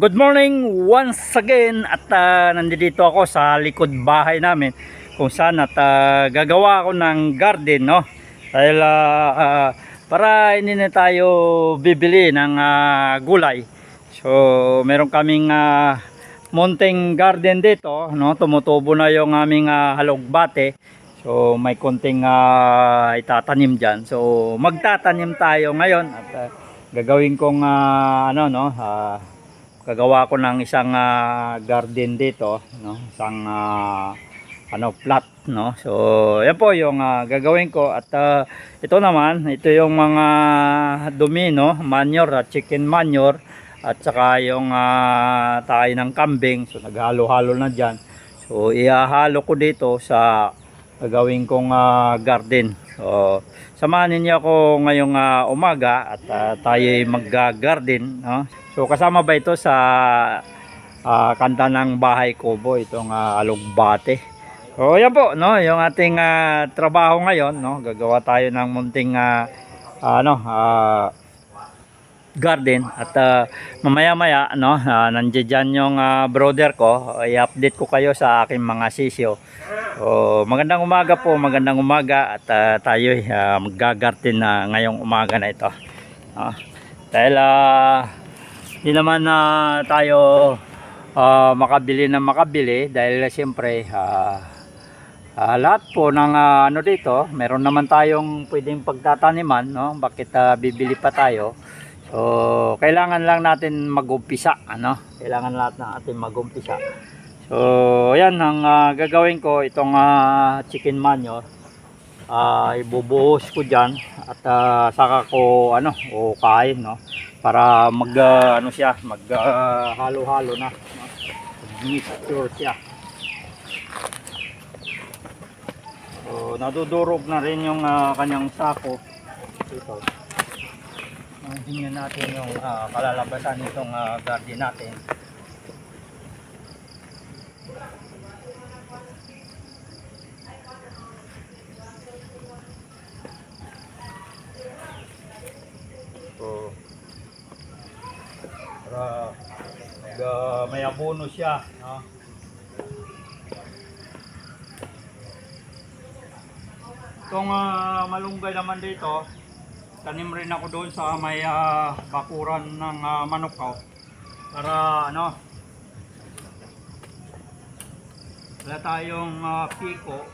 good morning once again at ah, nandito ako sa likod bahay namin kung saan at ah, gagawa ako ng garden no? Dahil ah, ah, para hindi na tayo bibili ng ah, gulay. So meron kaming ah, mountain garden dito no? Tumutubo na yung aming ah, halugbate so may konting ah, itatanim diyan so magtatanim tayo ngayon at ah, gagawin kong ah, ano no? Ah, gagawa ko ng isang ah, garden dito no? Isang ah, ano flat no? So yan po yung ah, gagawin ko at ah, ito naman ito yung mga dumi no? Manure at chicken manure at saka yung uh, tayo ng kambing. So naghalo-halo na dyan. So ihahalo ko dito sa gagawin kong ah, garden. So samahan ninyo ako ngayong ah, umaga at ah, tayo mag-garden no? So kasama ba ito sa ah, kanta ng bahay kubo itong uh, alugbate? So yan po no yung ating ah, trabaho ngayon no gagawa tayo ng munting ah, ano ah, garden at ah, mamaya-maya no uh, nandiyan yung ah, brother ko. I-update ko kayo sa aking mga sisyo. So, magandang umaga po magandang umaga at ah, tayo uh, mag-garden na ngayong umaga na ito. Ah, dahil ah, hindi naman na tayo ah, makabili na makabili dahil siyempre ah, ah, lahat po ng ah, ano dito meron naman tayong pwedeng pagtataniman no bakit ah, bibili pa tayo So, kailangan lang natin mag-umpisa, ano? Kailangan lahat natin mag-umpisa. So, ayan ang ah, gagawin ko itong ah, chicken manure. Ah, ibubuhos ko diyan at ah, saka ko ano, o kain, no? Para mag ah, ano siya, mag ah, halo-halo na, no? Mixture siya. So, nadudurog na rin yung ah, kanyang sako. Ito tingnan natin yung ah, kalalabasan nitong ah, garden natin. May abono siya. No? Itong ah, malunggay naman dito, tanim rin ako doon sa may ah, bakuran ng ah, manok ko para ano wala tayong ah, piko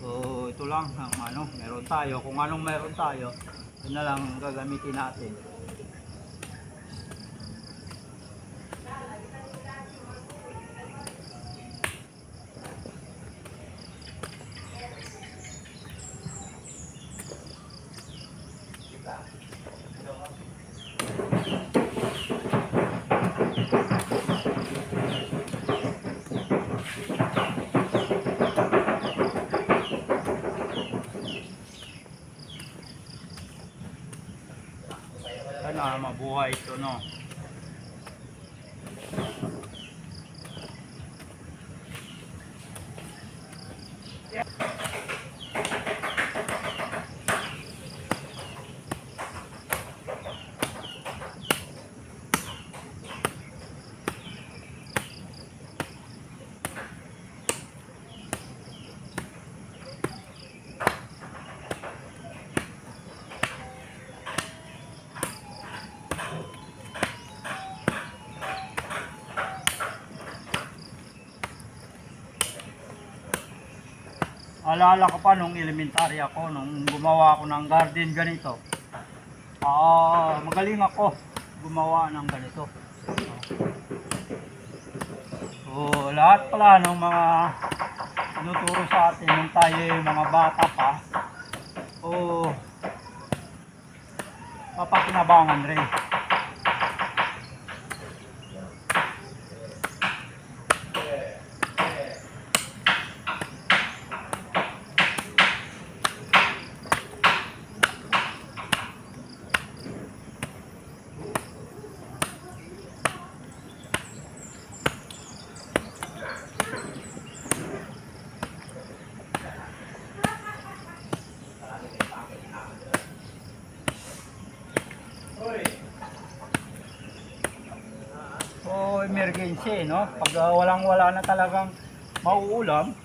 so ito lang ang ano meron tayo kung anong meron tayo yun na lang ang gagamitin natin sana Alala ko pa nung elementary ako, nung gumawa ako ng garden ganito. Ah, magaling ako gumawa ng ganito. So, lahat pala ng mga tinuturo sa atin nung tayo mga bata pa. Oh, papakinabangan rin. Emergency, no? Pag ah, walang wala na talagang mauulam,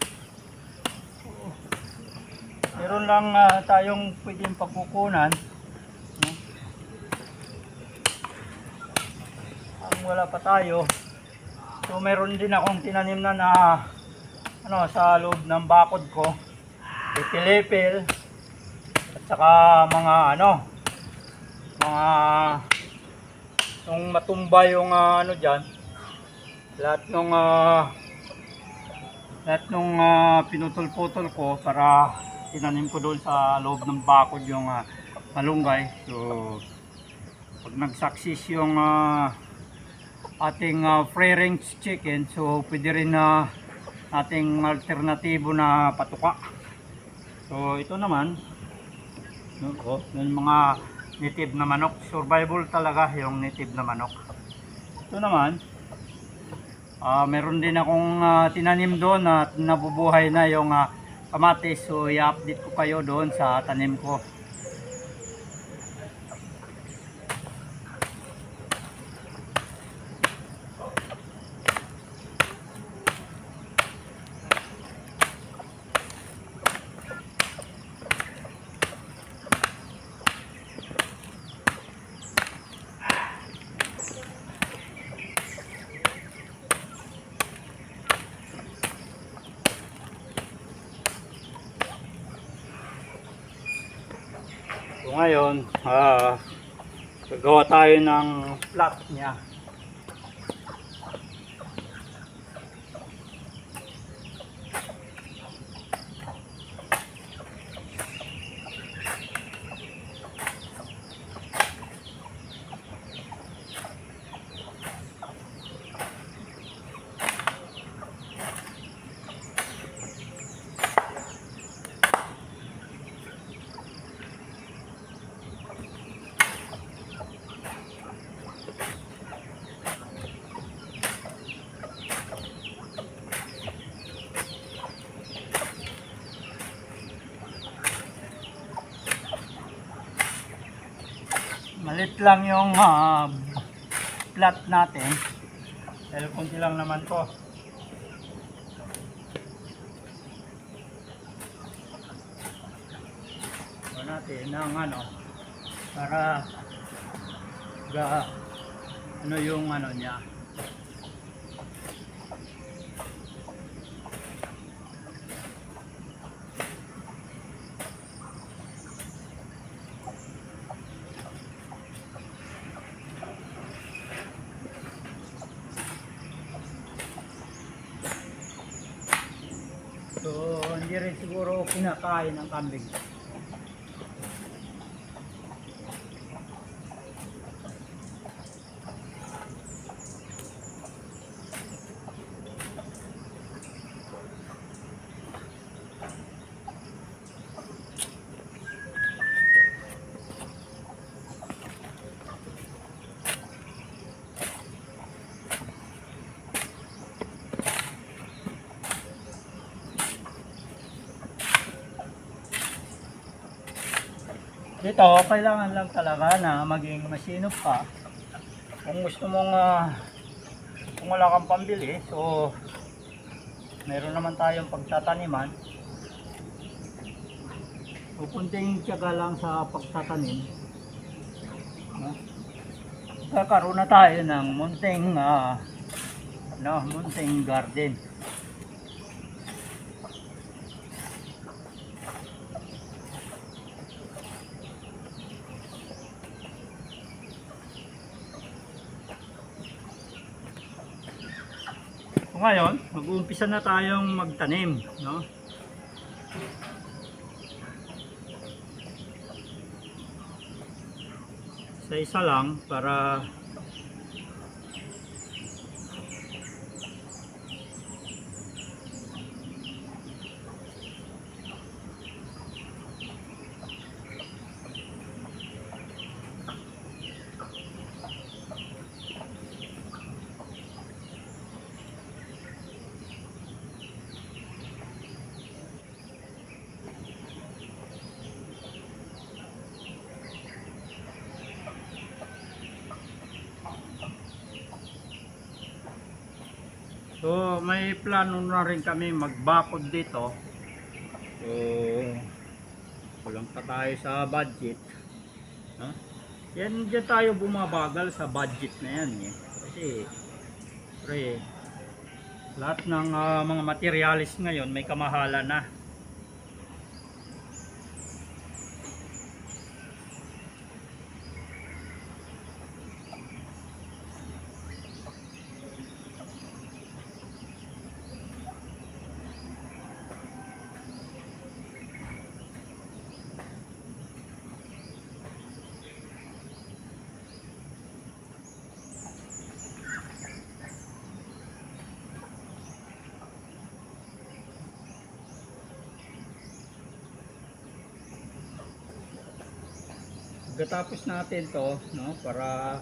meron lang ah, tayong pwedeng pagkukunan. No? Ang wala pa tayo, so meron din akong tinanim na na ano, sa loob ng bakod ko, ipilipil, at saka mga ano, mga nung matumba yung ah, ano diyan lahat nung ah, lahat nung ah, pinutol-putol ko para tinanim ko doon sa loob ng bakod yung ah, malunggay so pag nag-success yung ah, ating ah, free range chicken so pwede rin na ating alternatibo na patuka so ito naman no, oh, yung mga native na manok. Survival talaga yung native na manok. Ito naman, ah meron din akong ah, tinanim doon at nabubuhay na yung ah, kamatis. So i-update ko kayo doon sa tanim ko. So ngayon, ah gagawa tayo ng plot niya. Malit lang yung ah, plot natin. Dahil kunti lang naman to. Ito natin ng ano para ga ano yung ano niya So, siguro kinakain ng kambing. Dito, kailangan lang talaga na maging masinop ka. Kung gusto mong, ah, kung wala kang pambili, so, meron naman tayong pagtataniman. So, kunting tiyaga lang sa pagtatanim. No? Kakaroon na tayo ng munting, ah, no, munting garden. Ngayon, mag-uumpisa na tayong magtanim, no? Sa isa lang para May plano na rin kami magbakod dito. So kulang pa tayo sa budget. Ha? Yan dyan tayo bumabagal sa budget na yan eh. Kasi pre, lahat ng ah, mga materialis ngayon may kamahalan na. Pagkatapos natin to, no, para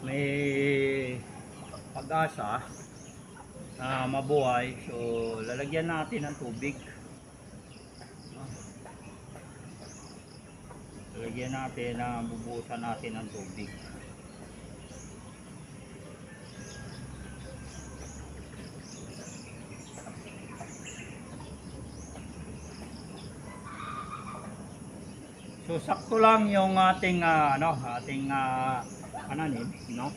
may pag-asa na mabuhay. So, lalagyan natin ng tubig. No? Lalagyan natin na bubuhusan natin ng tubig. So sakto lang yung ating ah, ano, ating uh, ananim, no?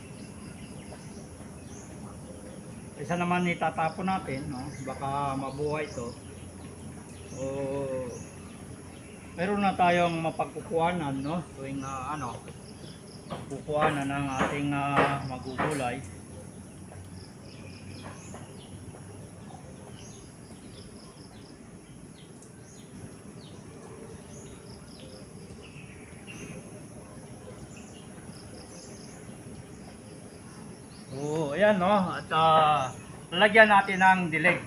Isa naman itatapon natin, no? Baka mabuhay to. So meron na tayong mapagkukuhanan, no? Tuwing ah, ano, kukuhanan ng ating ah, magugulay. Ayan no. At ah, lalagyan natin ng dilig.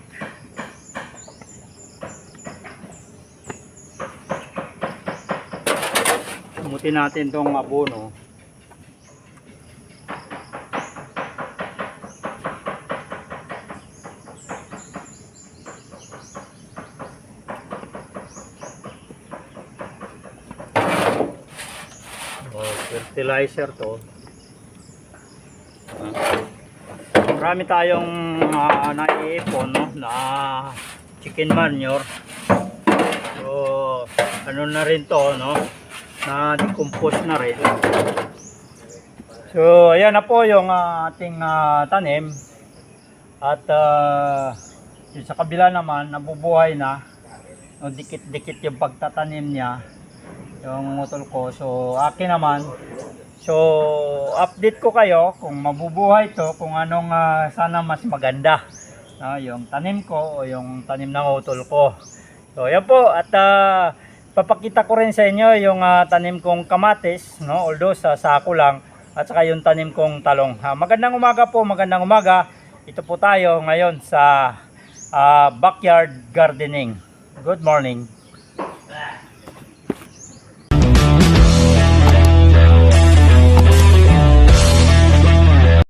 Sumutin natin tong abono. Oh, fertilizer to. Marami tayong uh, naiipon no, na chicken manure. So ano na rin to no na decompose na rin. So ayan na po yung ah, ating ah, tanim. At ah, yung sa kabila naman nabubuhay na. No, dikit-dikit yung pagtatanim niya yung utol ko. So akin naman So, update ko kayo kung mabubuhay to, kung anong ah, sana mas maganda. No, yung tanim ko o yung tanim ng utol ko. So, yan po. At ah, papakita ko rin sa inyo yung ah, tanim kong kamatis, no? although sa sako lang, at saka yung tanim kong talong. Ha, magandang umaga po, magandang umaga. Ito po tayo ngayon sa ah, backyard gardening. Good morning.